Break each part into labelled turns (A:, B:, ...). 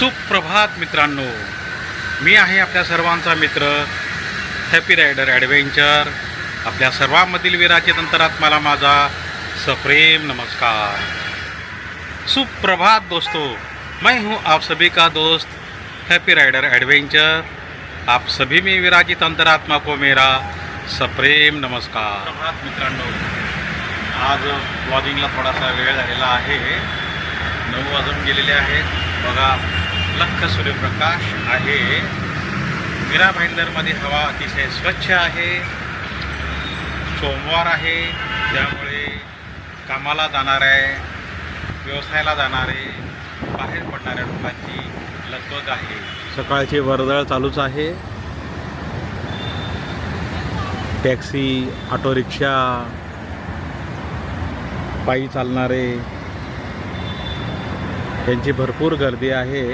A: सुप्रभात मित्रांनो. मी आहे आपल्या सर्वांचा मित्र हॅपी रायडर ॲडव्हेंचर आपल्या सर्वांमधील विराचित मला माझा सप्रेम नमस्कार. सुप्रभात दोस्तों मैं हूं आप सभी का दोस्त हैप्पी राइडर एडवेंचर आप सभी में विराजित अंतरात्मा को मेरा सप्रेम नमस्कार. प्रभात मित्रांनो आज ब्लॉगिंगला थोडासा वेळ झालेला आहे. नऊ वाजून गेलेले आहेत. बघा लख सूर्यप्रकाश आहे. मीरा भाईंदरमध्ये हवा अतिशय स्वच्छ आहे. सोमवार आहे त्यामुळे कामाला जाणारे व्यवसायाला जाणारे बाहेर पडणाऱ्या लोकांची लगबग आहे. सकाळची वर्दळ चालूच आहे. टॅक्सी ऑटो रिक्षा पायी चालणारे त्यांची भरपूर गर्दी आहे.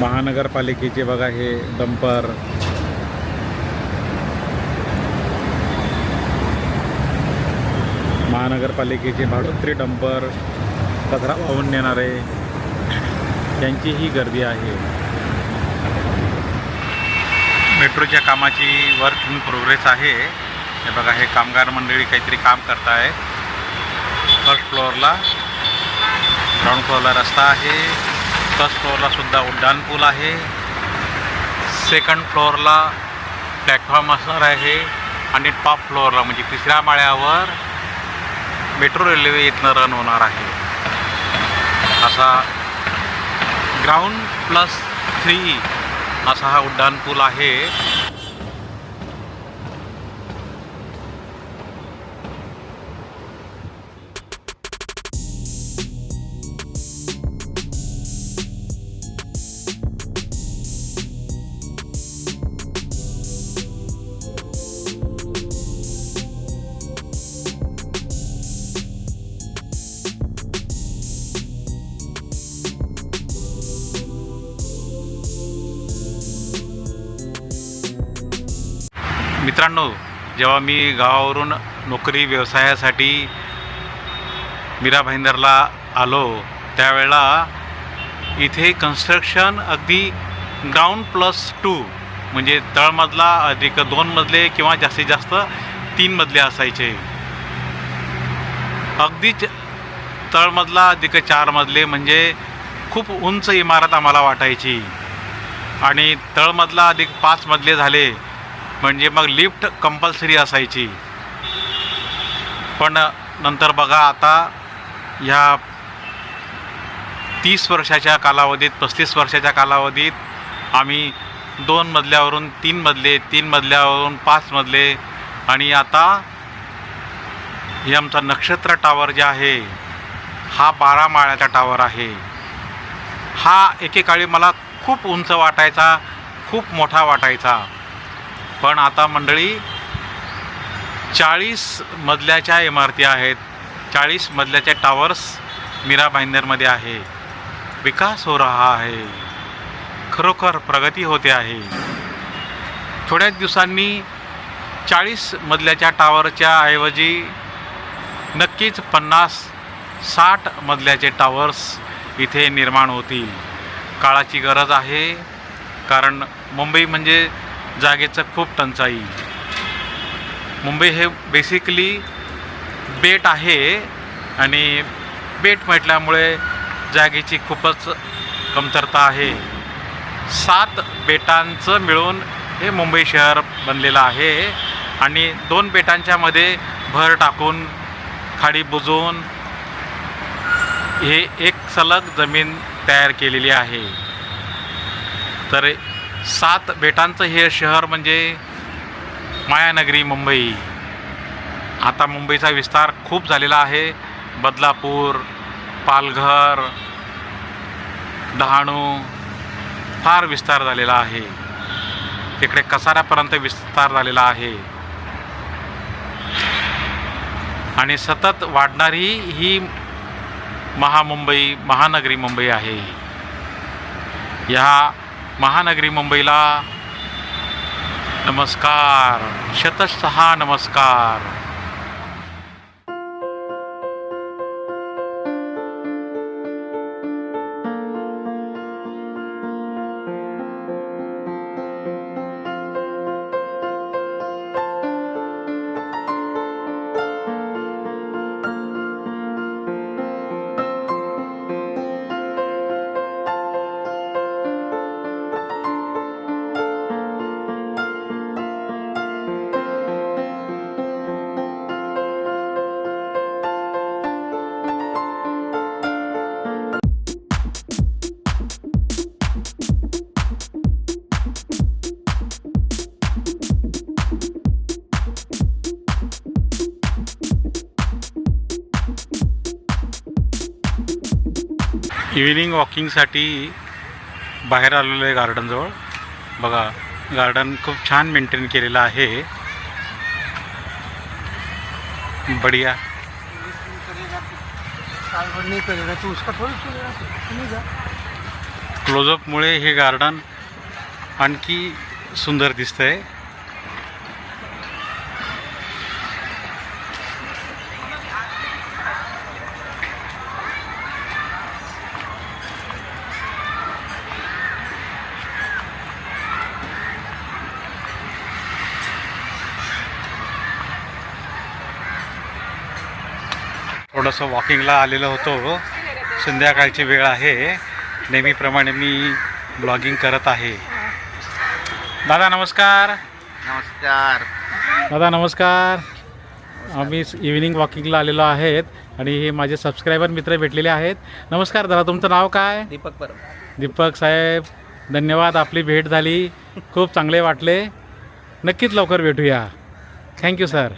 A: महानगरपालिकेचे बघा हे डंपर. महानगरपालिकेचे भाडोत्री डंपर कचरा वाहून नेणारे त्यांची ही गर्दी आहे. मेट्रोच्या कामाची वर्क इन प्रोग्रेस आहे. हे बघा हे कामगार मंडळी काहीतरी काम करत आहे फर्स्ट फ्लोअरला ग्राउंड फ्लोअरला रस्ता आहे. फर्स्ट फ्लोअरला सुद्धा उड्डाणपूल आहे. सेकंड फ्लोअरला प्लॅटफॉर्म असणार आहे. आणि टॉप फ्लोअरला म्हणजे तिसऱ्या माळ्यावर मेट्रो रेल्वे इथनं रन होणार आहे. असा ग्राउंड प्लस थ्री असा हा उड्डाणपूल आहे. मित्रांनो जेव्हा मी गावावरून नोकरी व्यवसायासाठी मीरा भाईंदरला आलो त्यावेळेला इथे कन्स्ट्रक्शन अगदी ग्राउंड प्लस टू म्हणजे तळमधला अधिक दोन मजले किंवा जास्तीत जास्त तीन मजले असायचे. अगदीच तळमधला अधिक चार मजले म्हणजे खूप उंच इमारत आम्हाला वाटायची. आणि तळमधला अधिक पाच मजले झाले. म्हणजे मग लिफ्ट कंपल्सरी असायची. पण नंतर बघा आता ह्या तीस वर्षाच्या कालावधीत पस्तीस वर्षाच्या कालावधीत आम्ही दोन मजल्यावरून तीन मजले तीन मजल्यावरून पाच मजले आणि आता हे आमचा नक्षत्र टावर जे आहे हा बारा माळ्याचा टावर आहे. हा एकेकाळी मला खूप उंच वाटायचा खूप मोठा वाटायचा. पण आता मंडळी चाळीस मजल्याच्या इमारती आहेत. चाळीस मजल्याचे टावर्स मीरा भाईंदरमध्ये आहे. विकास हो रहा आहे खरोखर प्रगती होते आहे. थोड्याच दिवसांनी चाळीस मजल्याच्या टावरच्या ऐवजी नक्कीच पन्नास साठ मजल्याचे टावर्स इथे निर्माण होतील. काळाची गरज आहे. कारण मुंबई म्हणजे जागेचं खूप टंचाई. मुंबई हे बेसिकली बेट आहे आणि बेट म्हटल्यामुळे जागेची खूपच कमतरता आहे. सात बेटांचं मिळून हे मुंबई शहर बनलेलं आहे आणि दोन बेटांच्यामध्ये भर टाकून खाडी बुजवून हे एक सलग जमीन तयार केलेली आहे. तर सात बेटांचं हे शहर म्हणजे मायानगरी मुंबई. आता मुंबईचा विस्तार खूप झालेला आहे. बदलापूर पालघर डहाणू फार विस्तार झालेला आहे. तिकडे कसाऱ्यापर्यंत विस्तार झालेला आहे. आणि सतत वाढणारी ही महामुंबई महानगरी मुंबई आहे. ह्या महानगरी मुंबईला. नमस्कार. शतशहा नमस्कार. इव्हिनिंग वॉकिंगसाठी बाहेर आलेलो आहे गार्डनजवळ बघा गार्डन खूप छान मेंटेन केलेलं आहे. बढिया. क्लोजअपमुळे हे गार्डन आणखी सुंदर दिसतंय. थोडंसं वॉकिंगला आलेलो होतो. संध्याकाळची वेळ आहे. नेहमीप्रमाणे मी ब्लॉगिंग करत आहे. दादा नमस्कार.
B: नमस्कार.
A: दादा नमस्कार. आम्ही इव्हिनिंग वॉकिंगला आलेलो आहेत आणि हे माझे सबस्क्रायबर मित्र भेटलेले आहेत. नमस्कार दादा तुमचं नाव काय?
B: दीपक परब.
A: दीपक साहेब धन्यवाद आपली भेट झाली. खूप चांगले वाटले. नक्कीच लवकर भेटूया. थँक्यू सर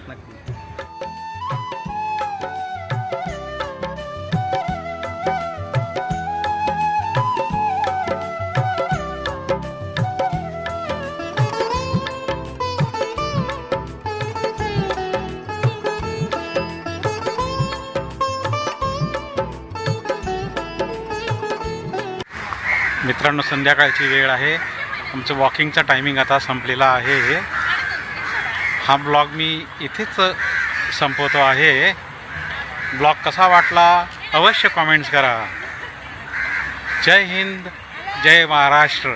A: मित्रांनो संध्याकाळची वेळ आहे. आमचं वॉकिंगचा टायमिंग आता संपलेला आहे. हा ब्लॉग मी इथेच संपवतो आहे. ब्लॉग कसा वाटला अवश्य कॉमेंट्स करा. जय हिंद जय महाराष्ट्र.